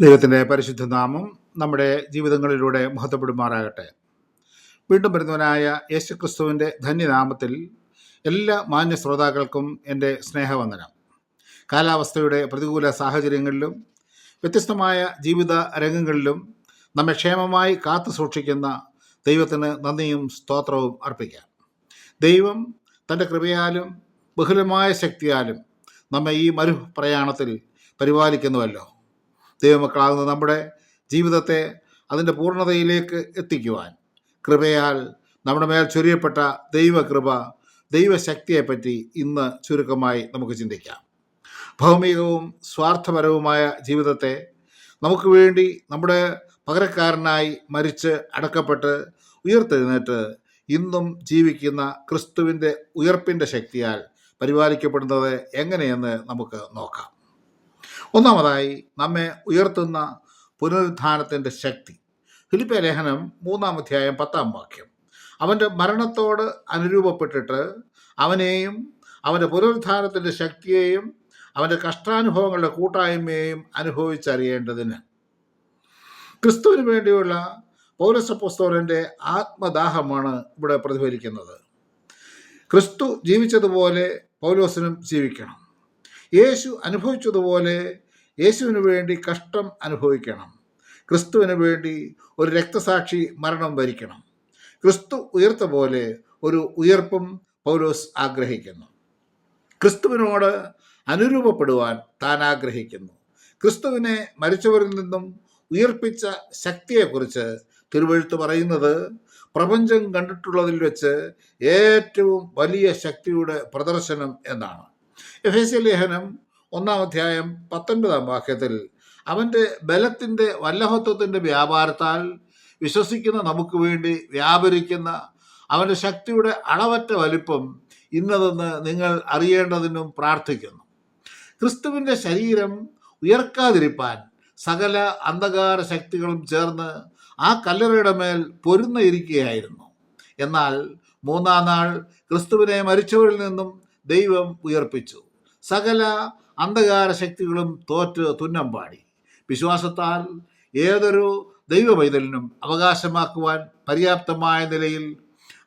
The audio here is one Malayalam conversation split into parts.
ദൈവത്തിന്റെ പരിശുദ്ധ നാമം നമ്മുടെ ജീവിതങ്ങളിലൂടെ മഹത്വപ്പെടുമാറാകട്ടെ. വീണ്ടും വരുന്നവനായ യേശു ക്രിസ്തുവിന്റെ ധന്യനാമത്തിൽ എല്ലാ മാന്യ ശ്രോതാക്കൾക്കും എന്റെ സ്നേഹവന്ദനം. കാലാവസ്ഥയുടെ പ്രതികൂല സാഹചര്യങ്ങളിലും വ്യത്യസ്തമായ ജീവിത രംഗങ്ങളിലും നമ്മെ ക്ഷേമമായി കാത്തു സൂക്ഷിക്കുന്ന ദൈവത്തിന് നന്ദിയും സ്തോത്രവും അർപ്പിക്കാം. ദൈവം തന്റെ കൃപയാലും ബഹുലമായ ശക്തിയാലും നമ്മെ ഈ മരുപ്രയാണത്തിൽ പരിപാലിക്കുന്നുവല്ലോ. ദൈവമക്കളാകുന്ന നമ്മുടെ ജീവിതത്തെ അതിന്റെ പൂർണതയിലേക്ക് എത്തിക്കുവാൻ. കൃപയാൽ നമ്മുടെ മേൽ ചൊരിയപ്പെട്ട ദൈവകൃപ ദൈവശക്തിയെപ്പറ്റി ഇന്ന് ചുരുക്കമായി നമുക്ക് ചിന്തിക്കാം. ഭൗമികവും സ്വാർത്ഥപരവുമായ ജീവിതത്തെ നമുക്ക് വേണ്ടി നമ്മുടെ പകരക്കാരനായി മരിച്ച് അടക്കപ്പെട്ട് ഉയർത്തെഴുന്നേറ്റ് ഇന്നും ജീവിക്കുന്ന ക്രിസ്തുവിന്റെ ഉയർപ്പിന്റെ ശക്തിയാൽ പരിപാലിക്കപ്പെടുന്നത് എങ്ങനെയെന്ന് നമുക്ക് നോക്കാം. ഒന്നാമതായി നമ്മെ ഉയർത്തുന്ന പുനരുദ്ധാനത്തിന്റെ ശക്തി. ഫിലിപ്പ ലേഖനം മൂന്നാം അധ്യായം പത്താം വാക്യം. അവന്റെ മരണത്തോട് അനുരൂപപ്പെട്ടിട്ട് അവനെയും അവന്റെ പുനരുദ്ധാനത്തിന്റെ ശക്തിയെയും അവന്റെ കഷ്ടാനുഭവങ്ങളുടെ കൂട്ടായ്മയെയും അനുഭവിച്ചറിയേണ്ടതിന്. ക്രിസ്തുവിന് വേണ്ടിയുള്ള പൗരസപ്പുസ്തോലന്റെ ആത്മദാഹമാണ് ഇവിടെ പ്രതിഫലിക്കുന്നത്. ക്രിസ്തു ജീവിച്ചതുപോലെ പൗലോസിനും ജീവിക്കണം. യേശു അനുഭവിച്ചതുപോലെ യേശുവിന് വേണ്ടി കഷ്ടം അനുഭവിക്കണം. ക്രിസ്തുവിന് വേണ്ടി ഒരു രക്തസാക്ഷി മരണം വരിക്കണം. ക്രിസ്തു ഉയർത്ത പോലെ ഒരു ഉയർപ്പും പൗലോസ് ആഗ്രഹിക്കുന്നു. ക്രിസ്തുവിനോട് അനുരൂപപ്പെടുവാൻ താൻ ആഗ്രഹിക്കുന്നു. ക്രിസ്തുവിനെ മരിച്ചവരിൽ നിന്നും ഉയർപ്പിച്ച ശക്തിയെക്കുറിച്ച് തിരുവഴുത്ത് പറയുന്നത് പ്രപഞ്ചം കണ്ടിട്ടുള്ളതിൽ വെച്ച് ഏറ്റവും വലിയ ശക്തിയുടെ പ്രദർശനം എന്നാണ്. എഫ് എസ് ലേഖനം ഒന്നാം അധ്യായം പത്തൊൻപതാം വാക്യത്തിൽ അവന്റെ ബലത്തിന്റെ വല്ലഭത്വത്തിന്റെ വ്യാപാരത്താൽ വിശ്വസിക്കുന്ന നമുക്ക് വേണ്ടി വ്യാപരിക്കുന്ന അവന്റെ ശക്തിയുടെ അളവറ്റ വലിപ്പം ഇന്നതെന്ന് നിങ്ങൾ അറിയേണ്ടതിനും പ്രാർത്ഥിക്കുന്നു. ക്രിസ്തുവിന്റെ ശരീരം ഉയർക്കാതിരിപ്പാൻ സകല അന്ധകാര ശക്തികളും ചേർന്ന് ആ കല്ലറയുടെ മേൽ പൊരുന്ന ഇരിക്കുകയായിരുന്നു എന്നാൽ മൂന്നാം നാൾ ക്രിസ്തുവിനെ മരിച്ചവരിൽ നിന്നും ദൈവം ഉയർപ്പിച്ചു. സകല അന്ധകാര ശക്തികളും തോറ്റ് തുന്നം പാടി. വിശ്വാസത്താൽ ഏതൊരു ദൈവ പൈതലിനും അവകാശമാക്കുവാൻ പര്യാപ്തമായ നിലയിൽ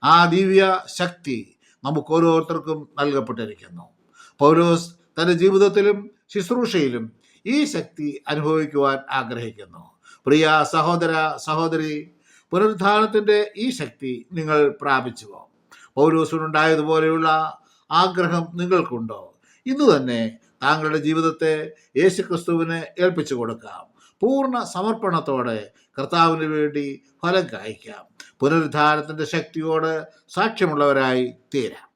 ആ ദിവ്യ ശക്തി നമുക്ക് ഓരോരുത്തർക്കും നൽകപ്പെട്ടിരിക്കുന്നു. പൗലോസ് തന്റെ ജീവിതത്തിലും ശുശ്രൂഷയിലും ഈ ശക്തി അനുഭവിക്കുവാൻ ആഗ്രഹിക്കുന്നു. പ്രിയ സഹോദര സഹോദരി പുനരുദ്ധാനത്തിന്റെ ഈ ശക്തി നിങ്ങൾ പ്രാപിച്ചുവോ? പൗലോസിനുണ്ടായതുപോലെയുള്ള ആഗ്രഹം നിങ്ങൾക്കുണ്ടോ? ഇന്ന് തന്നെ താങ്കളുടെ ജീവിതത്തെ യേശുക്രിസ്തുവിന് ഏൽപ്പിച്ചു കൊടുക്കാം. പൂർണ സമർപ്പണത്തോടെ കർത്താവിന് വേണ്ടി ഫലം കായ്ക്കാം. പുനരുദ്ധാരണത്തിന്റെ ശക്തിയോട് സാക്ഷ്യമുള്ളവരായി തീരാം.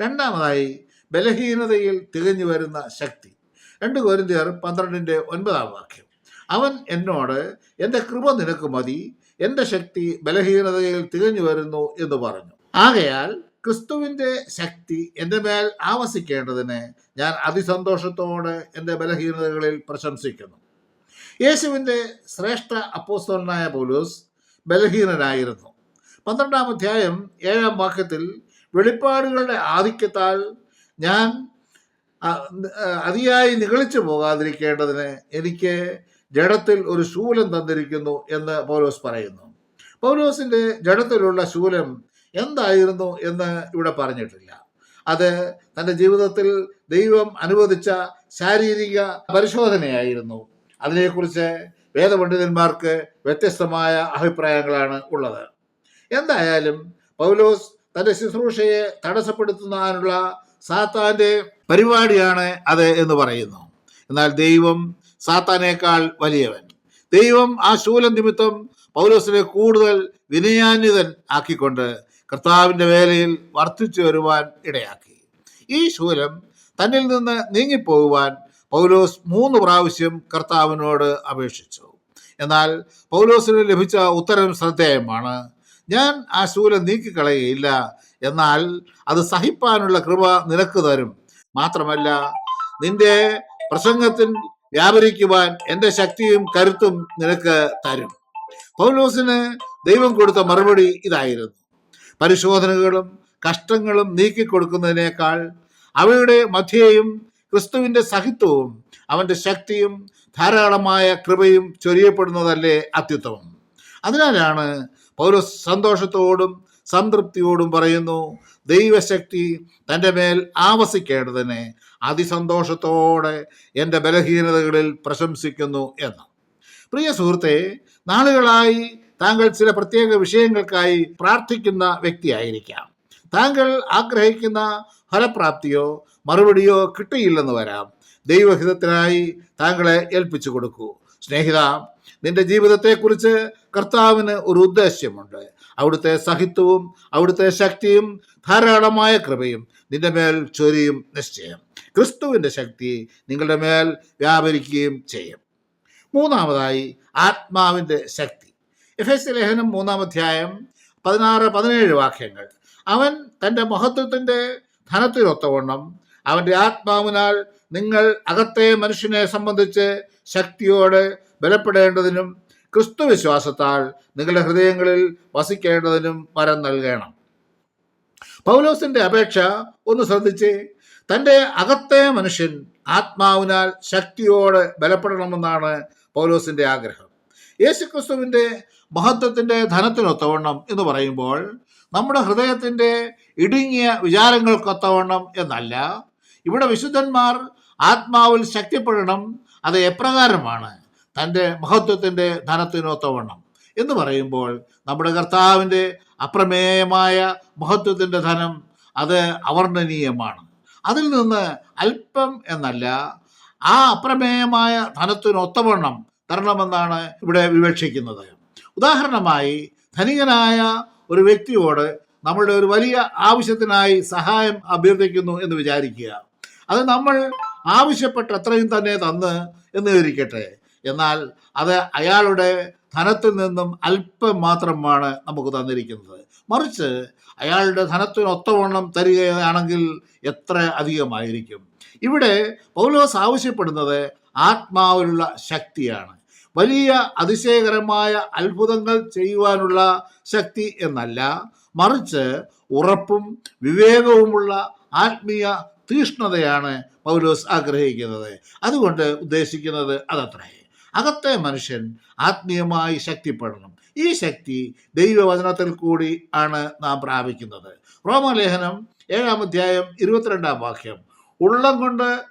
രണ്ടാമതായി ബലഹീനതയിൽ തികഞ്ഞു വരുന്ന ശക്തി. രണ്ട് കോരിന്തിയർ പന്ത്രണ്ടിന്റെ ഒൻപതാം വാക്യം. അവൻ എന്നോട് എന്റെ കൃപ നിനക്ക് മതി. എന്റെ ശക്തി ബലഹീനതയിൽ തികഞ്ഞു വരുന്നു എന്ന് പറഞ്ഞു. ആകയാൽ ക്രിസ്തുവിന്റെ ശക്തി എന്റെ മേൽ ആവസിക്കേണ്ടതിന് ഞാൻ അതിസന്തോഷത്തോടെ എന്റെ ബലഹീനതകളിൽ പ്രശംസിക്കുന്നു. യേശുവിന്റെ ശ്രേഷ്ഠ അപ്പോസ്തലനായ പൗലോസ് ബലഹീനനായിരുന്നു. പന്ത്രണ്ടാം അധ്യായം ഏഴാം വാക്യത്തിൽ വെളിപ്പാടുകളുടെ ആധിക്യത്താൽ ഞാൻ അതിയായി നിഗളിച്ചു പോകാതിരിക്കേണ്ടതിന് എനിക്ക് ജഡത്തിൽ ഒരു ശൂലം തന്നിരിക്കുന്നു എന്ന് പൗലോസ് പറയുന്നു. പൗലോസിന്റെ ജഡത്തിലുള്ള ശൂലം എന്തായിരുന്നു എന്ന് ഇവിടെ പറഞ്ഞിട്ടില്ല. അത് തന്റെ ജീവിതത്തിൽ ദൈവം അനുവദിച്ച ശാരീരിക പരിശോധനയായിരുന്നു. അതിനെക്കുറിച്ച് വേദപണ്ഡിതന്മാർക്ക് വ്യത്യസ്തമായ അഭിപ്രായങ്ങളാണ് ഉള്ളത്. എന്തായാലും പൗലോസ് തന്റെ ശുശ്രൂഷയെ തടസ്സപ്പെടുത്തുന്നതിനുള്ള സാത്താന്റെ പരിപാടിയാണ് അത് എന്ന് പറയുന്നു. എന്നാൽ ദൈവം സാത്താനേക്കാൾ വലിയവൻ. ദൈവം ആ ശൂലം നിമിത്തം പൗലോസിനെ കൂടുതൽ വിനയാന്വിതൻ ആക്കിക്കൊണ്ട് കർത്താവിന്റെ വേലയിൽ വർദ്ധിച്ചു വരുവാൻ ഇടയാക്കി. ഈ ശൂലം തന്നിൽ നിന്ന് നീങ്ങിപ്പോകുവാൻ പൗലോസ് മൂന്ന് പ്രാവശ്യം കർത്താവിനോട് അപേക്ഷിച്ചു. എന്നാൽ പൗലോസിന് ലഭിച്ച ഉത്തരം ശ്രദ്ധേയമാണ്. ഞാൻ ആ ശൂലം നീക്കിക്കളയുകയില്ല. എന്നാൽ അത് സഹിപ്പാനുള്ള കൃപ നിനക്ക് തരും. മാത്രമല്ല നിന്റെ പ്രസംഗത്തിൽ വ്യാപരിക്കുവാൻ എന്റെ ശക്തിയും കരുത്തും നിനക്ക് തരും. പൗലോസിന് ദൈവം കൊടുത്ത മറുപടി ഇതായിരുന്നു. പരിശോധനകളും കഷ്ടങ്ങളും നീക്കിക്കൊടുക്കുന്നതിനേക്കാൾ അവയുടെ മധ്യേയും ക്രിസ്തുവിന്റെ സഹിത്വവും അവന്റെ ശക്തിയും ധാരാളമായ കൃപയും ചൊരിയപ്പെടുന്നതല്ലേ അത്യുത്തമം. അതിനാലാണ് പൗര സന്തോഷത്തോടും സംതൃപ്തിയോടും പറയുന്നു ദൈവശക്തി തന്റെ മേൽ ആവസിക്കേണ്ടതിന് അതിസന്തോഷത്തോടെ എന്റെ ബലഹീനതകളിൽ പ്രശംസിക്കുന്നു എന്ന്. പ്രിയ സുഹൃത്തെ നാളുകളായി താങ്കൾ ചില പ്രത്യേക വിഷയങ്ങൾക്കായി പ്രാർത്ഥിക്കുന്ന വ്യക്തിയായിരിക്കാം. താങ്കൾ ആഗ്രഹിക്കുന്ന ഫലപ്രാപ്തിയോ മറുപടിയോ കിട്ടിയില്ലെന്ന് വരാം. ദൈവഹിതത്തിനായി താങ്കളെ ഏൽപ്പിച്ചു കൊടുക്കൂ. സ്നേഹിത നിന്റെ ജീവിതത്തെക്കുറിച്ച് കർത്താവിന് ഒരു ഉദ്ദേശ്യമുണ്ട്. അവിടുത്തെ സഹിത്വവും അവിടുത്തെ ശക്തിയും ധാരാളമായ കൃപയും നിന്റെ മേൽ ചൊരിയും നിശ്ചയം. ക്രിസ്തുവിന്റെ ശക്തി നിങ്ങളുടെ മേൽ വ്യാപരിക്കുകയും ചെയ്യും. മൂന്നാമതായി ആത്മാവിന്റെ ശക്തി. എഫ് എസ് ലേഖനം മൂന്നാം അധ്യായം പതിനാറ് പതിനേഴ് വാക്യങ്ങൾ. അവൻ തന്റെ മഹത്വത്തിന്റെ ധനത്തിനൊത്തവണ്ണം അവന്റെ ആത്മാവിനാൽ നിങ്ങൾ അകത്തെ മനുഷ്യനെ സംബന്ധിച്ച് ശക്തിയോട് ബലപ്പെടേണ്ടതിനും ക്രിസ്തു വിശ്വാസത്താൽ നിങ്ങളുടെ ഹൃദയങ്ങളിൽ വസിക്കേണ്ടതിനും വരം നൽകണം. പൗലോസിന്റെ അപേക്ഷ ഒന്ന് ശ്രദ്ധിച്ച് തന്റെ അകത്തെ മനുഷ്യൻ ആത്മാവിനാൽ ശക്തിയോട് ബലപ്പെടണമെന്നാണ് പൗലോസിന്റെ ആഗ്രഹം. യേശുക്രിസ്തുവിന്റെ മഹത്വത്തിന്റെ ധനത്തിനൊത്തവണ്ണം എന്ന് പറയുമ്പോൾ നമ്മുടെ ഹൃദയത്തിന്റെ ഇടുങ്ങിയ വിചാരങ്ങൾക്കൊത്തവണ്ണം എന്നല്ല. ഇവിടെ വിശുദ്ധന്മാർ ആത്മാവിൽ ശക്തിപ്പെടണം അത് എപ്രകാരമാണ്? തന്റെ മഹത്വത്തിന്റെ ധനത്തിനൊത്തവണ്ണം എന്ന് പറയുമ്പോൾ നമ്മുടെ കർത്താവിന്റെ അപ്രമേയമായ മഹത്വത്തിന്റെ ധനം അത് അവർണനീയമാണ്. അതിൽ നിന്ന് അല്പം എന്നല്ല ആ അപ്രമേയമായ ധനത്തിനൊത്തവണ്ണം തരണമെന്നാണ് ഇവിടെ വിവക്ഷിക്കുന്നത്. ഉദാഹരണമായി ധനികനായ ഒരു വ്യക്തിയോട് നമ്മളുടെ ഒരു വലിയ ആവശ്യത്തിനായി സഹായം അഭ്യർത്ഥിക്കുന്നു എന്ന് വിചാരിക്കുക. അത് നമ്മൾ ആവശ്യപ്പെട്ട അത്രയും തന്നെ തന്ന് എന്ന് വിചാരിക്കട്ടെ. എന്നാൽ അത് അയാളുടെ ധനത്തിൽ നിന്നും അല്പം മാത്രമാണ് നമുക്ക് തന്നിരിക്കുന്നത്. മറിച്ച് അയാളുടെ ധനത്തിനൊത്തവണ്ണം തരികയാണെങ്കിൽ എത്ര അധികമായിരിക്കും? ഇവിടെ പൗലോസ് ആവശ്യപ്പെടുന്നത് ആത്മാവിലുള്ള ശക്തിയാണ്. വലിയ അതിശയകരമായ അത്ഭുതങ്ങൾ ചെയ്യുവാനുള്ള ശക്തി എന്നല്ല മറിച്ച് ഉറപ്പും വിവേകവുമുള്ള ആത്മീയ തീഷ്ണതയാണ് പൗലോസ് ആഗ്രഹിക്കുന്നത്. അതുകൊണ്ട് ഉദ്ദേശിക്കുന്നത് അതത്രേ. അകത്തെ മനുഷ്യൻ ആത്മീയമായി ശക്തിപ്പെടണം. ഈ ശക്തി ദൈവവചനത്തിൽ കൂടി ആണ് നാം പ്രാപിക്കുന്നത്. റോമലേഖനം ഏഴാം അധ്യായം ഇരുപത്തിരണ്ടാം വാക്യം. ഉള്ളം കൊണ്ട്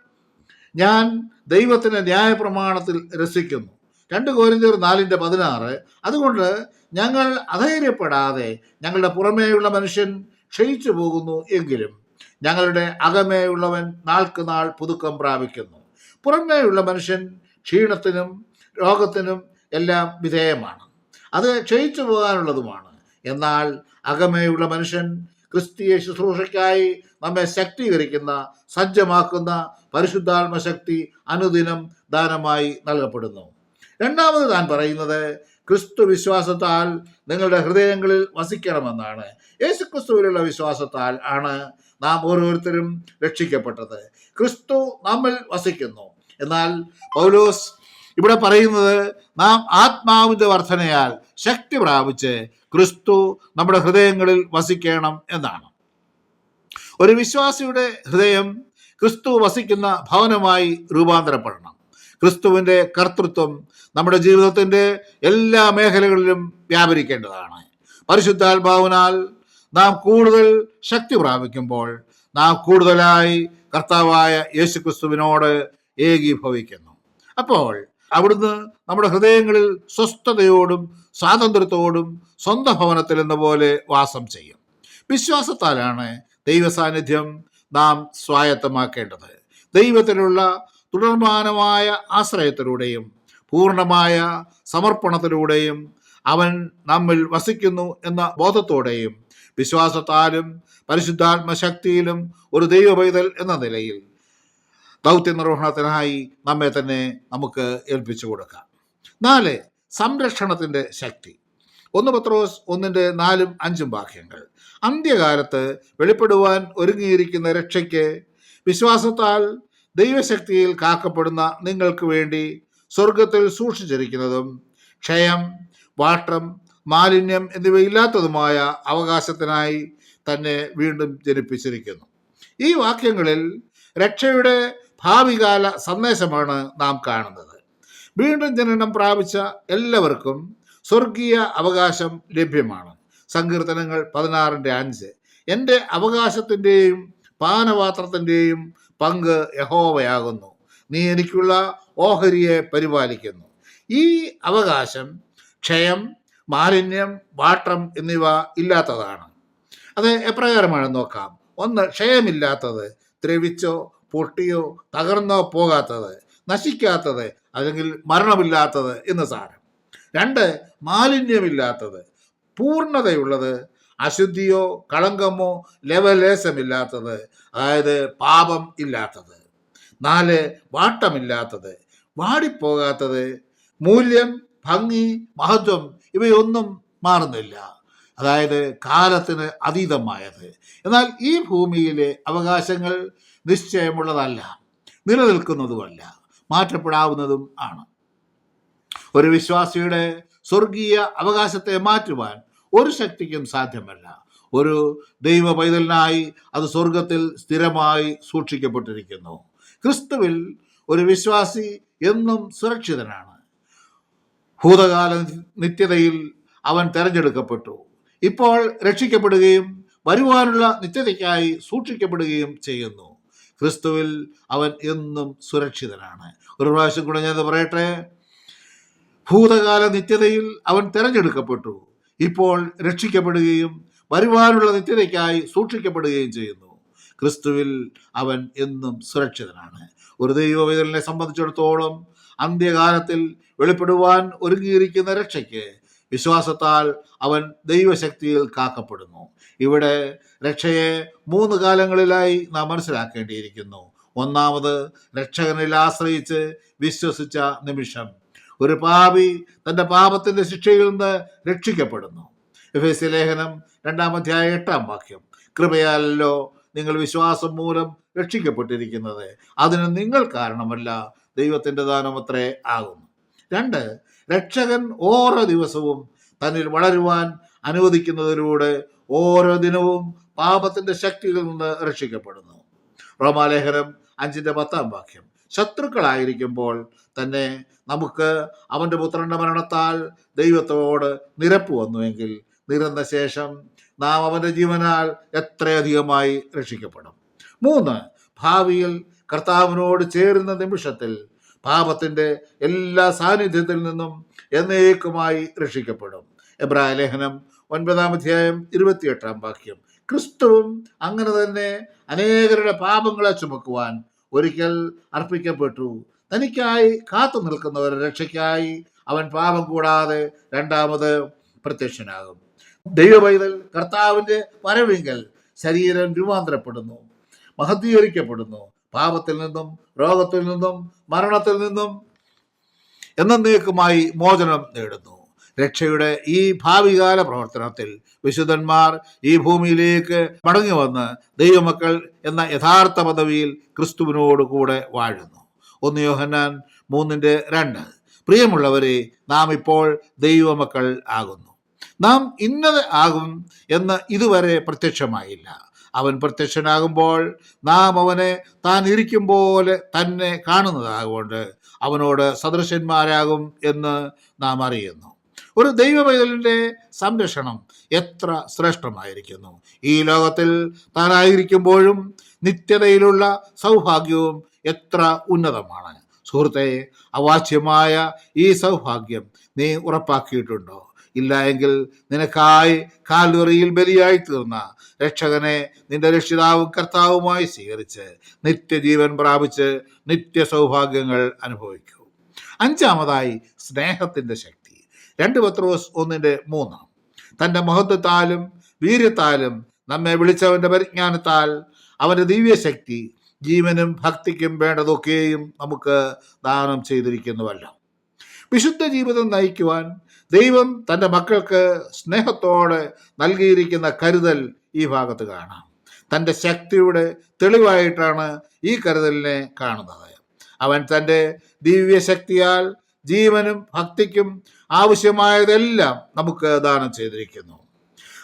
ഞാൻ ദൈവത്തിന്റെ ന്യായപ്രമാണത്തിൽ രസിക്കുന്നു. രണ്ട് കോരിന്തിയർ നാലിന്റെ പതിനാറ്. അതുകൊണ്ട് ഞങ്ങൾ അധൈര്യപ്പെടാതെ ഞങ്ങളുടെ പുറമേയുള്ള മനുഷ്യൻ ക്ഷയിച്ചു പോകുന്നു എങ്കിലും ഞങ്ങളുടെ അകമേയുള്ളവൻ നാൾക്ക് നാൾ പുതുക്കം പ്രാപിക്കുന്നു. പുറമേയുള്ള മനുഷ്യൻ ക്ഷീണത്തിനും രോഗത്തിനും എല്ലാം വിധേയമാണ്. അത് ക്ഷയിച്ചു പോകാനുള്ളതുമാണ്. എന്നാൽ അകമേയുള്ള മനുഷ്യൻ ക്രിസ്തീയ ശുശ്രൂഷയ്ക്കായി നമ്മെ ശക്തീകരിക്കുന്ന സജ്ജമാക്കുന്ന പരിശുദ്ധാത്മശക്തി അനുദിനം ദാനമായി നൽകപ്പെടുന്നു. രണ്ടാമത് താൻ പറയുന്നത് ക്രിസ്തു വിശ്വാസത്താൽ നിങ്ങളുടെ ഹൃദയങ്ങളിൽ വസിക്കണമെന്നാണ്. യേശു ക്രിസ്തുവിലുള്ള വിശ്വാസത്താൽ ആണ് നാം ഓരോരുത്തരും രക്ഷിക്കപ്പെട്ടത്. ക്രിസ്തു നമ്മിൽ വസിക്കുന്നു. എന്നാൽ പൗലോസ് ഇവിടെ പറയുന്നത് നാം ആത്മാവിന്റെ വർധനയാൽ ശക്തി പ്രാപിച്ച് ക്രിസ്തു നമ്മുടെ ഹൃദയങ്ങളിൽ വസിക്കണം എന്നാണ്. ഒരു വിശ്വാസിയുടെ ഹൃദയം ക്രിസ്തു വസിക്കുന്ന ഭവനമായി രൂപാന്തരപ്പെടണം. ക്രിസ്തുവിന്റെ കർത്തൃത്വം നമ്മുടെ ജീവിതത്തിന്റെ എല്ലാ മേഖലകളിലും വ്യാപരിക്കേണ്ടതാണ്. പരിശുദ്ധാത്മാവിനാൽ നാം കൂടുതൽ ശക്തി പ്രാപിക്കുമ്പോൾ നാം കൂടുതലായി കർത്താവായ യേശു ക്രിസ്തുവിനോട് ഏകീഭവിക്കുന്നു. അപ്പോൾ അവിടുന്ന് നമ്മുടെ ഹൃദയങ്ങളിൽ സ്വസ്ഥതയോടും സ്വാതന്ത്ര്യത്തോടും സ്വന്തം ഭവനത്തിൽ എന്ന പോലെ വാസം ചെയ്യും. വിശ്വാസത്താലാണ് ദൈവസാന്നിധ്യം നാം സ്വായത്തമാക്കേണ്ടത്. ദൈവത്തിലുള്ള തുടർമാനമായ ആശ്രയത്തിലൂടെയും പൂർണമായ സമർപ്പണത്തിലൂടെയും അവൻ നമ്മിൽ വസിക്കുന്നു എന്ന ബോധത്തോടെയും വിശ്വാസത്താലും പരിശുദ്ധാത്മ ശക്തിയിലും ഒരു ദൈവ പൈതൽ എന്ന നിലയിൽ ദൗത്യ നിർവഹണത്തിനായി നമ്മെ തന്നെ നമുക്ക് ഏൽപ്പിച്ചു കൊടുക്കാം. നാല് സംരക്ഷണത്തിന്റെ ശക്തി. ഒന്ന് പത്രോസ് ഒന്നിന്റെ നാലും അഞ്ചും വാക്യങ്ങൾ. അന്ത്യകാലത്ത് വെളിപ്പെടുവാൻ ഒരുങ്ങിയിരിക്കുന്ന രക്ഷയ്ക്ക് വിശ്വാസത്താൽ ദൈവശക്തിയിൽ കാക്കപ്പെടുന്ന നിങ്ങൾക്ക് വേണ്ടി സ്വർഗത്തിൽ സൂക്ഷിച്ചിരിക്കുന്നതും ക്ഷയം വാട്ടം മാലിന്യം എന്നിവയില്ലാത്തതുമായ അവകാശത്തിനായി തന്നെ വീണ്ടും ജനിപ്പിച്ചിരിക്കുന്നു. ഈ വാക്യങ്ങളിൽ രക്ഷയുടെ ഭാവികാല സന്ദേശമാണ് നാം കാണുന്നത്. വീണ്ടും ജനനം പ്രാപിച്ച എല്ലാവർക്കും സ്വർഗീയ അവകാശം ലഭ്യമാണ്. സങ്കീർത്തനങ്ങൾ പതിനാറിന്റെ അഞ്ച്. എന്റെ അവകാശത്തിന്റെയും പാനപാത്രത്തിന്റെയും പങ്ക് യഹോവയാകുന്നു. നീ എനിക്കുള്ള ഓഹരിയെ പരിപാലിക്കുന്നു. ഈ അവകാശം ക്ഷയം മാലിന്യം വാട്ടം എന്നിവ ഇല്ലാത്തതാണ്. അത് എപ്രകാരമാണ് നോക്കാം. ഒന്ന് ക്ഷയമില്ലാത്തത് ദ്രവിച്ചോ പൊട്ടിയോ തകർന്നോ പോകാത്തത് നശിക്കാത്തത് അല്ലെങ്കിൽ മരണമില്ലാത്തത് എന്ന് സാരം. രണ്ട് മാലിന്യമില്ലാത്തത് പൂർണതയുള്ളത് അശുദ്ധിയോ കളങ്കമോ ലവലേശമില്ലാത്തത് അതായത് പാപം ഇല്ലാത്തത്. നാല് വാട്ടമില്ലാത്തത്. വാടിപ്പോകാത്തത്. മൂല്യം ഭംഗി മഹത്വം ഇവയൊന്നും മാറുന്നില്ല. അതായത് കാലത്തിന് അതീതമായത്. എന്നാൽ ഈ ഭൂമിയിലെ അവകാശങ്ങൾ നിശ്ചയമുള്ളതല്ല. നിലനിൽക്കുന്നതുമല്ല. മാറ്റപ്പെടാവുന്നതും ആണ്. ഒരു വിശ്വാസിയുടെ സ്വർഗീയ അവകാശത്തെ മാറ്റുവാൻ ഒരു ശക്തിക്കും സാധ്യമല്ല. ഒരു ദൈവ പൈതലിനായി അത് സ്വർഗത്തിൽ സ്ഥിരമായി സൂക്ഷിക്കപ്പെട്ടിരിക്കുന്നു. ക്രിസ്തുവിൽ ഒരു വിശ്വാസി എന്നും സുരക്ഷിതനാണ്. ഭൂതകാല നിത്യതയിൽ അവൻ തെരഞ്ഞെടുക്കപ്പെട്ടു. ഇപ്പോൾ രക്ഷിക്കപ്പെടുകയും വരുവാനുള്ള നിത്യതയ്ക്കായി സൂക്ഷിക്കപ്പെടുകയും ചെയ്യുന്നു. ക്രിസ്തുവിൽ അവൻ എന്നും സുരക്ഷിതനാണ്. ഒരു പ്രാവശ്യം കൂടെ ഞാൻ പറയട്ടെ? ഭൂതകാല നിത്യതയിൽ അവൻ തെരഞ്ഞെടുക്കപ്പെട്ടു. ഇപ്പോൾ രക്ഷിക്കപ്പെടുകയും വരുവാനുള്ള നിത്യതയ്ക്കായി സൂക്ഷിക്കപ്പെടുകയും ചെയ്യുന്നു. ക്രിസ്തുവിൽ അവൻ എന്നും സുരക്ഷിതനാണ്. ഒരു ദൈവവേദനെ സംബന്ധിച്ചിടത്തോളം അന്ത്യകാലത്തിൽ വെളിപ്പെടുവാൻ ഒരുങ്ങിയിരിക്കുന്ന രക്ഷയ്ക്ക് വിശ്വാസത്താൽ അവൻ ദൈവശക്തിയിൽ കാക്കപ്പെടുന്നു. ഇവിടെ രക്ഷയെ മൂന്ന് കാലങ്ങളിലായി നാം മനസ്സിലാക്കേണ്ടിയിരിക്കുന്നു. ഒന്നാമത് രക്ഷകനിൽ ആശ്രയിച്ച് വിശ്വസിച്ച നിമിഷം. ഒരു പാപി തന്റെ പാപത്തിന്റെ ശിക്ഷയിൽ നിന്ന് രക്ഷിക്കപ്പെടുന്നു. എഫ് ലേഖനം രണ്ടാം അധ്യായ എട്ടാം വാക്യം. കൃപയാലല്ലോ നിങ്ങൾ വിശ്വാസം മൂലം രക്ഷിക്കപ്പെട്ടിരിക്കുന്നത്. അതിന് നിങ്ങൾ കാരണമല്ല ദൈവത്തിന്റെ ദാനമത്രേ ആകുന്നു. രണ്ട് രക്ഷകൻ ഓരോ ദിവസവും തന്നിൽ വളരുവാൻ അനുവദിക്കുന്നതിലൂടെ ഓരോ ദിനവും പാപത്തിന്റെ ശക്തിയിൽ നിന്ന് രക്ഷിക്കപ്പെടുന്നു. റോമാലേഖനം അഞ്ചിന്റെ പത്താം വാക്യം. ശത്രുക്കളായിരിക്കുമ്പോൾ തന്നെ നമുക്ക് അവന്റെ പുത്രന്റെ മരണത്താൽ ദൈവത്തോട് നിരപ്പ് വന്നുവെങ്കിൽ നിരന്ന ശേഷം നാം അവന്റെ ജീവനാൽ എത്രയധികമായി രക്ഷിക്കപ്പെടും. മൂന്ന് ഭാവിയിൽ കർത്താവിനോട് ചേരുന്ന നിമിഷത്തിൽ പാപത്തിന്റെ എല്ലാ സാന്നിധ്യത്തിൽ നിന്നും എന്നേക്കുമായി രക്ഷിക്കപ്പെടും. എബ്രായ ലേഖനം ഒൻപതാം അധ്യായം ഇരുപത്തിയെട്ടാം വാക്യം. ക്രിസ്തുവും അങ്ങനെ തന്നെ അനേകരുടെ പാപങ്ങളെ ചുമക്കുവാൻ ഒരിക്കൽ അർപ്പിക്കപ്പെട്ടു. തനിക്കായി കാത്തു നിൽക്കുന്നവരെ രക്ഷയ്ക്കായി അവൻ പാപം കൂടാതെ രണ്ടാമത് പ്രത്യക്ഷനാകും. ദൈവപൈതൽ കർത്താവിന്റെ വരവിങ്കൽ ശരീരം രൂപാന്തരപ്പെടുന്നു മഹത്വീകരിക്കപ്പെടുന്നു. പാപത്തിൽ നിന്നും രോഗത്തിൽ നിന്നും മരണത്തിൽ നിന്നും എന്നേക്കുമായി മോചനം നേടുന്നു. രക്ഷയുടെ ഈ ഭാവികാല പ്രവർത്തനത്തിൽ വിശുദ്ധന്മാർ ഈ ഭൂമിയിലേക്ക് മടങ്ങി വന്ന് ദൈവമക്കൾ എന്ന യഥാർത്ഥ പദവിയിൽ ക്രിസ്തുവിനോട് കൂടെ വാഴുന്നു. ഒന്ന് യോഹന്നാൻ മൂന്നിന്റെ രണ്ട്. പ്രിയമുള്ളവരെ നാം ഇപ്പോൾ ദൈവമക്കൾ ആകുന്നു. നാം ഇന്നത് ആകും എന്ന് ഇതുവരെ പ്രത്യക്ഷമായില്ല. അവൻ പ്രത്യക്ഷനാകുമ്പോൾ നാം അവനെ താൻ ഇരിക്കും പോലെ തന്നെ കാണുന്നതാകൊണ്ട് അവനോട് സദൃശന്മാരാകും എന്ന് നാം അറിയുന്നു. ഒരു ദൈവപൈതലിന്റെ സംരക്ഷണം എത്ര ശ്രേഷ്ഠമായിരിക്കുന്നു. ഈ ലോകത്തിൽ താനായിരിക്കുമ്പോഴും നിത്യതയിലുള്ള സൗഭാഗ്യവും എത്ര ഉന്നതമാണ്. സുഹൃത്തെ അവാച്യമായ ഈ സൗഭാഗ്യം നീ ഉറപ്പാക്കിയിട്ടുണ്ടോ? ഇല്ല എങ്കിൽ നിനക്കായി കാൽവറിയിൽ ബലിയായി തീർന്ന രക്ഷകനെ നിന്റെ രക്ഷിതാവും കർത്താവുമായി സ്വീകരിച്ച് നിത്യജീവൻ പ്രാപിച്ച് നിത്യ സൗഭാഗ്യങ്ങൾ അനുഭവിക്കൂ. അഞ്ചാമതായി സ്നേഹത്തിന്റെ ശക്തി. രണ്ട് പത്രോസ് ഒന്നിന്റെ മൂന്ന്. തന്റെ മഹത്വത്താലും വീര്യത്താലും നമ്മെ വിളിച്ചവന്റെ പരിജ്ഞാനത്താൽ അവന്റെ ദിവ്യശക്തി ജീവനും ഭക്തിക്കും വേണ്ടതൊക്കെയും നമുക്ക് ദാനം ചെയ്തിരിക്കുന്നുവല്ലോ. വിശുദ്ധ ജീവിതം നയിക്കുവാൻ ദൈവം തന്റെ മക്കൾക്ക് സ്നേഹത്തോടെ നൽകിയിരിക്കുന്ന കരുതൽ ഈ ഭാഗത്ത് കാണാം. തന്റെ ശക്തിയുടെ തെളിവായിട്ടാണ് ഈ കരുതലിനെ കാണുന്നത്. അവൻ തന്റെ ദിവ്യശക്തിയാൽ ജീവനും ഭക്തിക്കും ആവശ്യമായതെല്ലാം നമുക്ക് ദാനം ചെയ്തിരിക്കുന്നു.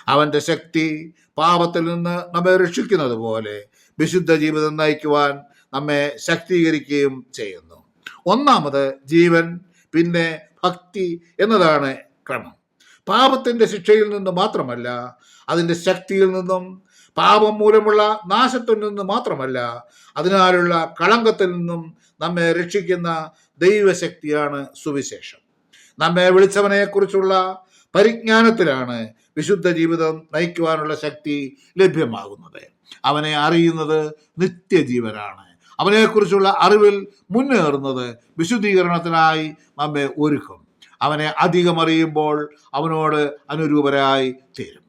അവന്റെ ശക്തി പാപത്തിൽ നിന്ന് നമ്മെ രക്ഷിക്കുന്നത് പോലെ വിശുദ്ധ ജീവിതം നയിക്കുവാൻ നമ്മെ ശക്തീകരിക്കുകയും ചെയ്യുന്നു. ഒന്നാമത് ജീവൻ പിന്നെ ഭക്തി എന്നതാണ് ക്രമം. പാപത്തിന്റെ ശിക്ഷയിൽ നിന്ന് മാത്രമല്ല അതിന്റെ ശക്തിയിൽ നിന്നും പാപം മൂലമുള്ള നാശത്തിൽ നിന്ന് മാത്രമല്ല അതിനാലുള്ള കളങ്കത്തിൽ നിന്നും നമ്മെ രക്ഷിക്കുന്ന ദൈവശക്തിയാണ് സുവിശേഷം. നമ്മെ വിളിച്ചവനെക്കുറിച്ചുള്ള പരിജ്ഞാനത്തിലാണ് വിശുദ്ധ ജീവിതം നയിക്കുവാനുള്ള ശക്തി ലഭ്യമാകുന്നത്. അവനെ അറിയുന്നത് നിത്യജീവനാണ്. അവനെക്കുറിച്ചുള്ള അറിവിൽ മുന്നേറുന്നത് വിശുദ്ധീകരണത്തിനായി നമ്മെ ഒരുക്കും. അവനെ അധികം അറിയുമ്പോൾ അവനോട് അനുരൂപരായി തീരും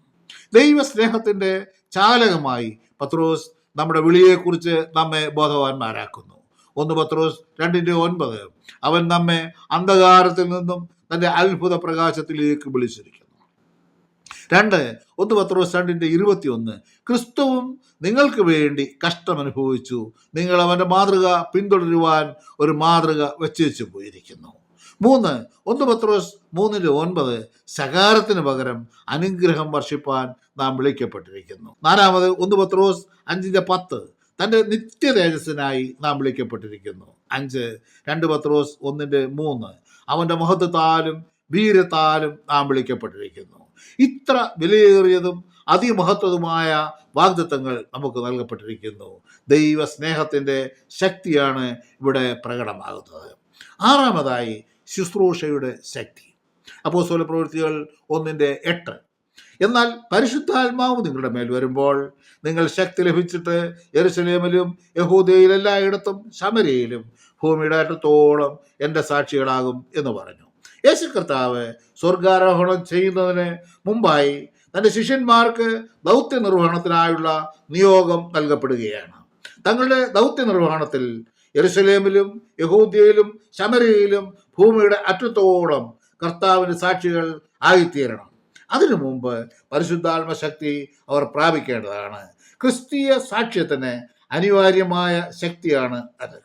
ദൈവസ്നേഹത്തിന്റെ ചാലകമായി പത്രോസ് നമ്മുടെ വിളിയെക്കുറിച്ച് നമ്മെ ബോധവാന്മാരാക്കുന്നു. ഒന്ന് പത്രോസ് രണ്ടിന്റെ ഒൻപത്. അവൻ നമ്മെ അന്ധകാരത്തിൽ നിന്നും തന്റെ അത്ഭുത പ്രകാശത്തിലേക്ക് വിളിച്ചിരിക്കുന്നു. രണ്ട് ഒന്ന് പത്രോസ് രണ്ടിന്റെ ഇരുപത്തിയൊന്ന്. ക്രിസ്തുവും നിങ്ങൾക്ക് വേണ്ടി കഷ്ടം അനുഭവിച്ചു. നിങ്ങൾ അവന്റെ മാതൃക പിന്തുടരുവാൻ ഒരു മാതൃക വെച്ചു പോയിരിക്കുന്നു. മൂന്ന് ഒന്ന് പത്രോസ് മൂന്നിൽ ഒൻപത് ശകാരത്തിന് പകരം അനുഗ്രഹം വർഷിപ്പാൻ നാം വിളിക്കപ്പെട്ടിരിക്കുന്നു. നാലാമത് ഒന്ന് പത്രോസ് അഞ്ചിന്റെ പത്ത് തന്റെ നിത്യ തേജസ്സിനായി നാം വിളിക്കപ്പെട്ടിരിക്കുന്നു. അഞ്ച് രണ്ട് പത്രോസ് ഒന്നിന്റെ മൂന്ന് അവന്റെ മഹത്വത്താലും വീരത്താലും നാം വിളിക്കപ്പെട്ടിരിക്കുന്നു. ഇത്ര വിലയേറിയതും അതിമഹത്വതുമായ വാഗ്ദത്തങ്ങൾ നമുക്ക് നൽകപ്പെട്ടിരിക്കുന്നു. ദൈവ സ്നേഹത്തിന്റെ ശക്തിയാണ് ഇവിടെ പ്രകടമാകുന്നത്. ആറാമതായി ശുശ്രൂഷയുടെ ശക്തി. അപ്പോസ്തല പ്രവൃത്തികൾ ഒന്നിന്റെ എട്ട്. എന്നാൽ പരിശുദ്ധാത്മാവ് നിങ്ങളുടെ മേൽ വരുമ്പോൾ നിങ്ങൾ ശക്തി ലഭിച്ചിട്ട് യെരുസലേമിലും യഹൂദയിലെല്ലായിടത്തും ശമരയിലും ഭൂമിയുടെ അറ്റത്തോളം എന്റെ സാക്ഷികളാകും എന്ന് പറഞ്ഞു. യേശു കർത്താവ് സ്വർഗാരോഹണം ചെയ്യുന്നതിന് മുമ്പായി തന്റെ ശിഷ്യന്മാർക്ക് ദൗത്യ നിർവഹണത്തിനായുള്ള നിയോഗം നൽകപ്പെടുകയാണ്. തങ്ങളുടെ ദൗത്യ നിർവഹണത്തിൽ യെരുസലേമിലും യഹൂദിയയിലും ശമരയിലും ഭൂമിയുടെ അറ്റത്തോളം കർത്താവിന് സാക്ഷികൾ ആയിത്തീരണം. അതിനു മുമ്പ് പരിശുദ്ധാത്മ ശക്തി അവർ പ്രാപിക്കേണ്ടതാണ്. ക്രിസ്തീയ സാക്ഷ്യത്തിന് അനിവാര്യമായ ശക്തിയാണ് അത്.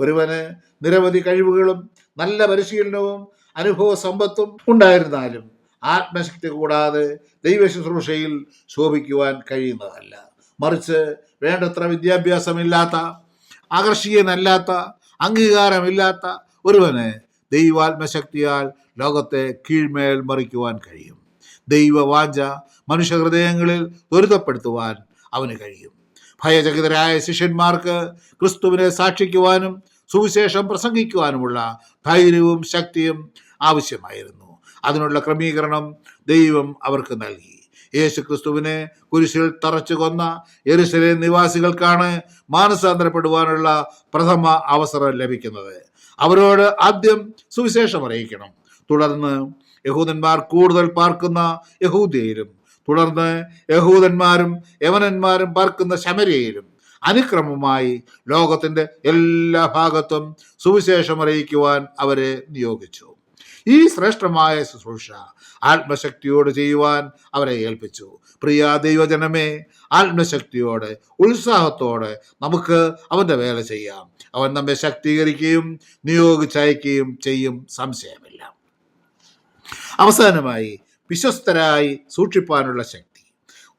ഒരുവന് നിരവധി കഴിവുകളും നല്ല പരിശീലനവും അനുഭവ സമ്പത്തും ഉണ്ടായിരുന്നാലും ആത്മശക്തി കൂടാതെ ദൈവ ശുശ്രൂഷയിൽ ശോഭിക്കുവാൻ കഴിയുന്നതല്ല. മറിച്ച് വേണ്ടത്ര വിദ്യാഭ്യാസമില്ലാത്ത ആകർഷീയനല്ലാത്ത അംഗീകാരമില്ലാത്ത ഒരുവന് ദൈവാത്മശക്തിയാൽ ലോകത്തെ കീഴ്മേൽ മറിക്കുവാൻ കഴിയും. ദൈവവാഞ്ച മനുഷ്യഹൃദയങ്ങളിൽ ത്വരിതപ്പെടുത്തുവാൻ അവന് കഴിയും. ഭയചകിതരായ ശിഷ്യന്മാർക്ക് ക്രിസ്തുവിനെ സാക്ഷിക്കുവാനും സുവിശേഷം പ്രസംഗിക്കുവാനുമുള്ള ധൈര്യവും ശക്തിയും ആവശ്യമായിരുന്നു. അതിനുള്ള ക്രമീകരണം ദൈവം അവർക്ക് നൽകി. യേശു ക്രിസ്തുവിനെ കുരിശിൽ തറച്ചു കൊന്ന യെരുസലേം നിവാസികൾക്കാണ് മാനസാന്തരപ്പെടുവാനുള്ള പ്രഥമ അവസരം ലഭിക്കുന്നത്. അവരോട് ആദ്യം സുവിശേഷം അറിയിക്കണം. തുടർന്ന് യഹൂദന്മാർ കൂടുതൽ പാർക്കുന്ന യഹൂദിയയിലും തുടർന്ന് യഹൂദന്മാരും യവനന്മാരും പാർക്കുന്ന ശമരയിലും അനുക്രമമായി ലോകത്തിന്റെ എല്ലാ ഭാഗത്തും സുവിശേഷം അറിയിക്കുവാൻ അവരെ നിയോഗിച്ചു. ഈ ശ്രേഷ്ഠമായ ശുശ്രൂഷ ആത്മശക്തിയോട് ചെയ്യുവാൻ അവരെ ഏൽപ്പിച്ചു. പ്രിയ ദൈവജനമേ ആത്മശക്തിയോടെ ഉത്സാഹത്തോടെ നമുക്ക് അവന്റെ വേല ചെയ്യാം. അവൻ നമ്മെ ശക്തീകരിക്കുകയും നിയോഗിച്ചയക്കുകയും ചെയ്യും സംശയമില്ല. അവസാനമായി വിശ്വസ്തരായി സൂക്ഷിപ്പാനുള്ള ശക്തി.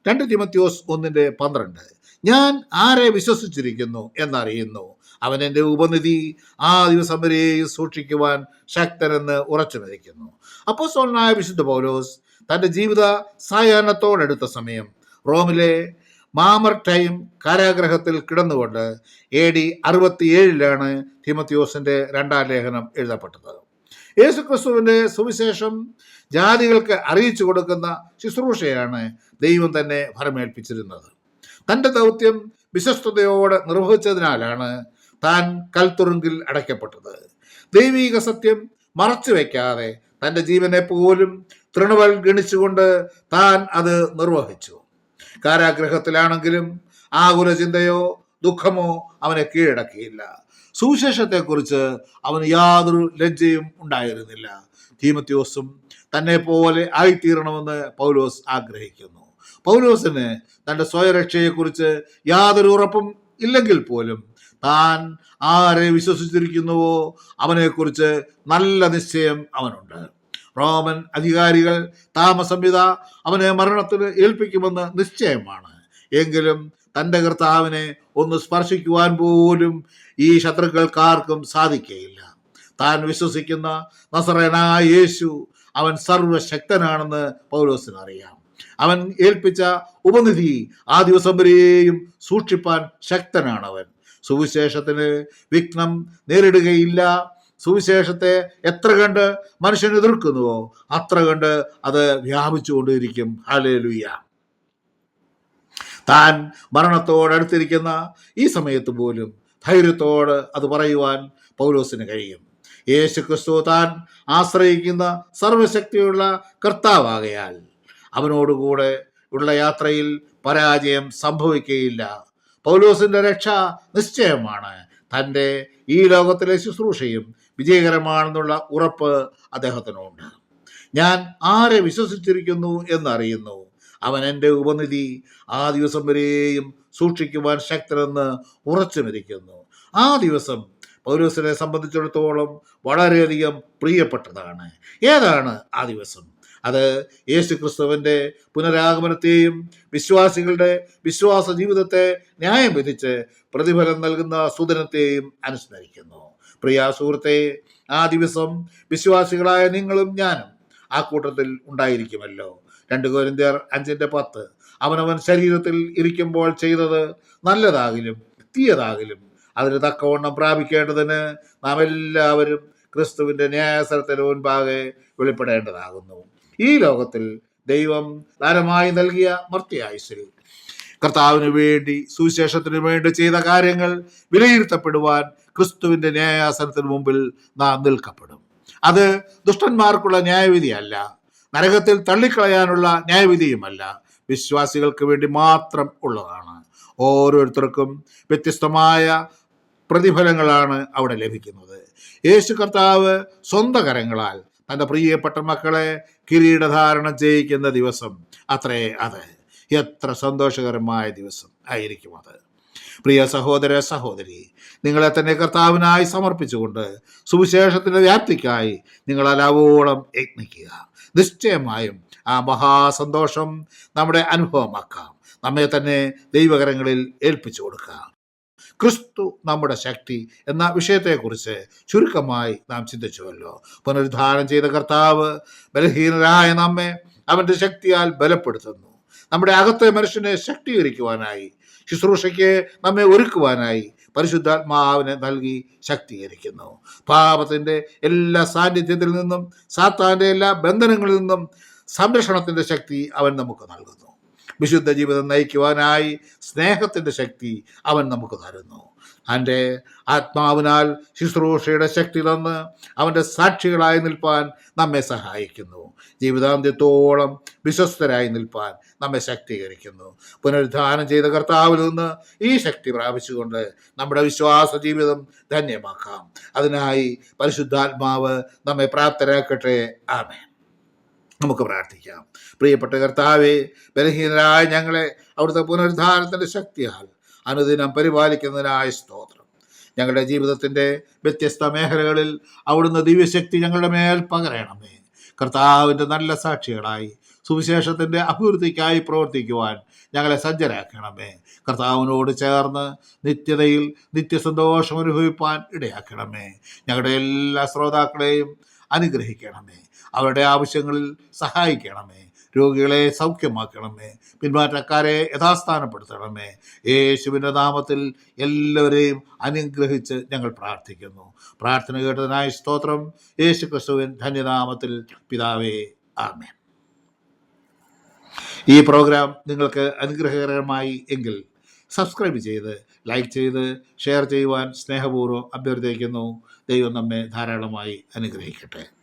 രണ്ട് തിമത്യോസ് ഒന്നിന്റെ പന്ത്രണ്ട്. ഞാൻ ആരെ വിശ്വസിച്ചിരിക്കുന്നു എന്നറിയുന്നു. അവൻ എന്റെ ഉപനിധി ആ ദിവസം വരെയും സൂക്ഷിക്കുവാൻ ശക്തനെന്ന് ഉറച്ചു വരയ്ക്കുന്നു അപ്പോൾ അപ്പോസ്തലനായ വിശുദ്ധ പൗലോസ് തന്റെ ജീവിത സായാഹ്നത്തോടെടുത്ത സമയം റോമിലെ മാമർ ടൈം കാരാഗ്രഹത്തിൽ കിടന്നുകൊണ്ട് എ ഡി അറുപത്തിയേഴിലാണ് തിമത്യോസിന്റെ രണ്ടാം ലേഖനം എഴുതപ്പെട്ടത്. യേശുക്രിസ്തുവിന്റെ സുവിശേഷം ജാതികൾക്ക് അറിയിച്ചു കൊടുക്കുന്ന ശുശ്രൂഷയാണ് ദൈവം തന്നെ ഫലമേൽപ്പിച്ചിരുന്നത് തന്റെ ദൗത്യം വിശ്വസ്തയോടെ നിർവഹിച്ചതിനാലാണ് താൻ കൽത്തുറുങ്കിൽ അടയ്ക്കപ്പെട്ടത്. ദൈവീക സത്യം മറച്ചു വയ്ക്കാതെ തന്റെ ജീവനെ പോലും തൃണവൽ ഗണിച്ചുകൊണ്ട് താൻ അത് നിർവഹിച്ചു. കാരാഗ്രഹത്തിലാണെങ്കിലും ആകുല ചിന്തയോ ദുഃഖമോ അവനെ കീഴടക്കിയില്ല. സുവിശേഷത്തെക്കുറിച്ച് അവന് യാതൊരു ലജ്ജയും ഉണ്ടായിരുന്നില്ല. തീമത്യോസും തന്നെ പോലെ ആയിത്തീരണമെന്ന് പൗലോസ് ആഗ്രഹിക്കുന്നു. പൗലോസിന് തന്റെ സ്വയരക്ഷയെക്കുറിച്ച് യാതൊരു ഉറപ്പും ഇല്ലെങ്കിൽ പോലും താൻ ആരെ വിശ്വസിച്ചിരിക്കുന്നുവോ അവനെക്കുറിച്ച് നല്ല നിശ്ചയം അവനുണ്ട്. റോമൻ അധികാരികൾ താമസംവിധ അവനെ മരണത്തിന് ഏൽപ്പിക്കുമെന്ന് നിശ്ചയമാണ്. എങ്കിലും തന്റെ കർത്താവിനെ ഒന്ന് സ്പർശിക്കുവാൻ പോലും ഈ ശത്രുക്കൾക്കാർക്കും സാധിക്കുകയില്ല താൻ വിശ്വസിക്കുന്ന നസറനായ യേശു അവൻ സർവശക്തനാണെന്ന് പൗലോസിന് അറിയാം അവൻ ഏൽപ്പിച്ച ഉപനിധി ആ ദിവസം വരെയും സൂക്ഷിപ്പാൻ ശക്തനാണ് അവൻ സുവിശേഷത്തിന് വിഘ്നം നേരിടുകയില്ല. സുവിശേഷത്തെ എത്ര കണ്ട് മനുഷ്യൻ എതിർക്കുന്നുവോ അത്ര കണ്ട് അത് വ്യാപിച്ചുകൊണ്ടിരിക്കും. ഹലലുയ താൻ മരണത്തോടടുത്തിരിക്കുന്ന ഈ സമയത്ത് പോലും ധൈര്യത്തോട് അത് പറയുവാൻ പൗലോസിന് കഴിയും. യേശു ക്രിസ്തു താൻ ആശ്രയിക്കുന്ന സർവശക്തിയുള്ള കർത്താവാകയാൽ അവനോടുകൂടെ ഉള്ള യാത്രയിൽ പരാജയം സംഭവിക്കുകയില്ല. പൗലോസിന്റെ രക്ഷ നിശ്ചയമാണ്. തന്റെ ഈ ലോകത്തിലെ ശുശ്രൂഷയും വിജയകരമാണെന്നുള്ള ഉറപ്പ് അദ്ദേഹത്തിനുണ്ട്. ഞാൻ ആരെ വിശ്വസിച്ചിരിക്കുന്നു എന്നറിയുന്നു. അവൻ എന്റെ ഉപനിധി ആ ദിവസം വരെയും സൂക്ഷിക്കുവാൻ ശക്തനെന്ന് ഉറച്ചുമിരിക്കുന്നു. ആ ദിവസം പൗരൂസിനെ സംബന്ധിച്ചിടത്തോളം വളരെയധികം പ്രിയപ്പെട്ടതാണ്. ഏതാണ് ആ ദിവസം? അത് യേശു ക്രിസ്തുവിന്റെ പുനരാഗമനത്തെയും വിശ്വാസികളുടെ വിശ്വാസ ജീവിതത്തെ ന്യായം വിധിച്ച് പ്രതിഫലം നൽകുന്ന സുദനത്തെയും അനുസ്മരിക്കുന്നു. പ്രിയ സുഹൃത്തെ ആ ദിവസം വിശ്വാസികളായ നിങ്ങളും ഞാനും ആ കൂട്ടത്തിൽ ഉണ്ടായിരിക്കുമല്ലോ. രണ്ട് കോരിന്ത്യർ അഞ്ചിന്റെ പത്ത്. അവനവൻ ശരീരത്തിൽ ഇരിക്കുമ്പോൾ ചെയ്തത് നല്ലതാകിലും തീയതാകിലും അതിന് തക്കവണ്ണം പ്രാപിക്കേണ്ടതിന് നാം എല്ലാവരും ക്രിസ്തുവിന്റെ ന്യായസരത്തിന് മുൻപാകെ വെളിപ്പെടേണ്ടതാകുന്നു. ഈ ലോകത്തിൽ ദൈവം ദാനമായി നൽകിയ മർത്തിയായുസിൽ കർത്താവിന് വേണ്ടി സുവിശേഷത്തിന് വേണ്ടി ചെയ്ത കാര്യങ്ങൾ വിലയിരുത്തപ്പെടുവാൻ ക്രിസ്തുവിന്റെ ന്യായാസനത്തിന് മുമ്പിൽ നാം നിൽക്കപ്പെടും. അത് ദുഷ്ടന്മാർക്കുള്ള ന്യായവിധിയല്ല. നരകത്തിൽ തള്ളിക്കളയാനുള്ള ന്യായവിധിയുമല്ല. വിശ്വാസികൾക്ക് വേണ്ടി മാത്രം ഉള്ളതാണ്. ഓരോരുത്തർക്കും വ്യത്യസ്തമായ പ്രതിഫലങ്ങളാണ് അവിടെ ലഭിക്കുന്നത്. യേശു കർത്താവ് സ്വന്തം കരങ്ങളാൽ തന്റെ പ്രിയപ്പെട്ട മക്കളെ കിരീടധാരണം ചെയ്യിക്കുന്ന ദിവസം. അത്രേ അത്. എത്ര സന്തോഷകരമായ ദിവസം ആയിരിക്കും അത്. പ്രിയ സഹോദര സഹോദരി നിങ്ങളെ തന്നെ കർത്താവിനായി സമർപ്പിച്ചുകൊണ്ട് സുവിശേഷത്തിന്റെ വ്യാപ്തിക്കായി നിങ്ങൾ അലാവോളം യജ്ഞിക്കുക. നിശ്ചയമായും ആ മഹാസന്തോഷം നമ്മുടെ അനുഭവമാക്കാം. നമ്മെ തന്നെ ദൈവകരങ്ങളിൽ ഏൽപ്പിച്ചു കൊടുക്കാം. ക്രിസ്തു നമ്മുടെ ശക്തി എന്ന വിഷയത്തെക്കുറിച്ച് ചുരുക്കമായി നാം ചിന്തിച്ചുവല്ലോ. പുനരുദ്ധാരണം ചെയ്ത കർത്താവ് ബലഹീനരായ നമ്മെ അവന്റെ ശക്തിയാൽ ബലപ്പെടുത്തുന്നു. നമ്മുടെ അകത്തെ മനുഷ്യനെ ശക്തീകരിക്കുവാനായി ശുശ്രൂഷയ്ക്ക് നമ്മെ ഒരുക്കുവാനായി പരിശുദ്ധാത്മാവിനെ നൽകി ശക്തീകരിക്കുന്നു. പാപത്തിന്റെ എല്ലാ സാന്നിധ്യത്തിൽ നിന്നും സാത്താന്റെ എല്ലാ ബന്ധനങ്ങളിൽ നിന്നും സംരക്ഷണത്തിന്റെ ശക്തി അവൻ നമുക്ക് നൽകുന്നു. വിശുദ്ധ ജീവിതം നയിക്കുവാനായി സ്നേഹത്തിന്റെ ശക്തി അവൻ നമുക്ക് തരുന്നു. അവന്റെ ആത്മാവിനാൽ ശുശ്രൂഷയുടെ ശക്തി തന്ന് അവന്റെ സാക്ഷികളായി നിൽപ്പാൻ നമ്മെ സഹായിക്കുന്നു. ജീവിതാന്ത്യത്തോളം വിശ്വസ്തരായി നിൽപ്പാൻ നമ്മെ ശക്തീകരിക്കുന്നു. പുനരുദ്ധാനം ചെയ്ത കർത്താവിൽ നിന്ന് ഈ ശക്തി പ്രാപിച്ചുകൊണ്ട് നമ്മുടെ വിശ്വാസ ജീവിതം ധന്യമാക്കാം. അതിനായി പരിശുദ്ധാത്മാവ് നമ്മെ പ്രാപ്തരാക്കട്ടെ. ആമേ നമുക്ക് പ്രാർത്ഥിക്കാം. പ്രിയപ്പെട്ട കർത്താവെ ബലഹീനരായ ഞങ്ങളെ അവിടുത്തെ പുനരുദ്ധാരണത്തിന്റെ ശക്തിയാൽ അനുദിനം പരിപാലിക്കുന്നതിനായ സ്തോത്രം. ഞങ്ങളുടെ ജീവിതത്തിന്റെ വ്യത്യസ്ത മേഖലകളിൽ അവിടുന്ന് ദിവ്യശക്തി ഞങ്ങളുടെ മേൽ പകരണമേ. കർത്താവിന്റെ നല്ല സാക്ഷികളായി സുവിശേഷത്തിന്റെ അഭിവൃദ്ധിക്കായി പ്രവർത്തിക്കുവാൻ ഞങ്ങളെ സജ്ജരാക്കണമേ. കർത്താവിനോട് ചേർന്ന് നിത്യതയിൽ നിത്യസന്തോഷം അനുഭവിപ്പാൻ ഇടയാക്കണമേ. ഞങ്ങളുടെ എല്ലാ ശ്രോതാക്കളെയും അനുഗ്രഹിക്കണമേ. അവരുടെ ആവശ്യങ്ങളിൽ സഹായിക്കണമേ. രോഗികളെ സൗഖ്യമാക്കണമേ. പിന്മാറ്റക്കാരെ യഥാസ്ഥാനപ്പെടുത്തണമേ. യേശുവിന്റെ നാമത്തിൽ എല്ലാവരെയും അനുഗ്രഹിച്ച് ഞങ്ങൾ പ്രാർത്ഥിക്കുന്നു. പ്രാർത്ഥന കേട്ടതിനായ സ്തോത്രം. യേശു ക്രിസ്തുവിൻ ധന്യനാമത്തിൽ പിതാവേ ആമേൻ. ഈ പ്രോഗ്രാം നിങ്ങൾക്ക് അനുഗ്രഹകരമായി എങ്കിൽ സബ്സ്ക്രൈബ് ചെയ്ത് ലൈക്ക് ചെയ്ത് ഷെയർ ചെയ്യുവാൻ സ്നേഹപൂർവം അഭ്യർത്ഥിക്കുന്നു. ദൈവം നമ്മെ ധാരാളമായി അനുഗ്രഹിക്കട്ടെ.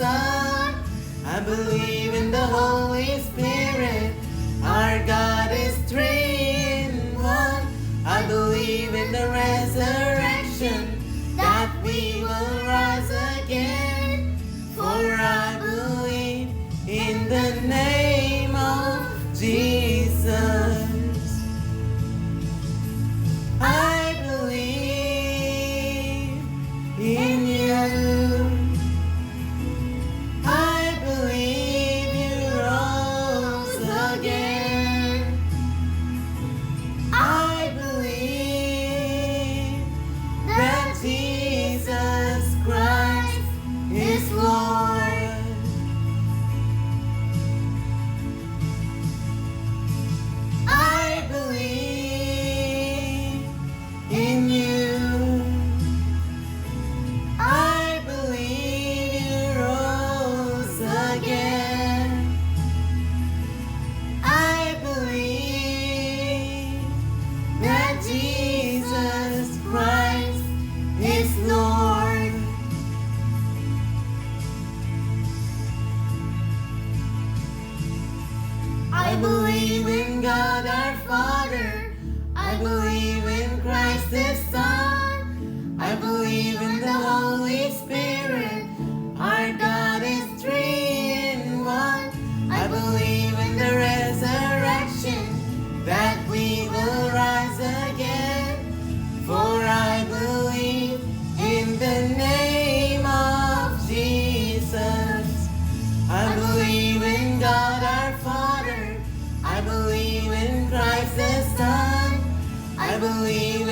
Son. I believe in the Holy Spirit. Our God is three in one. I believe in the resurrection. leave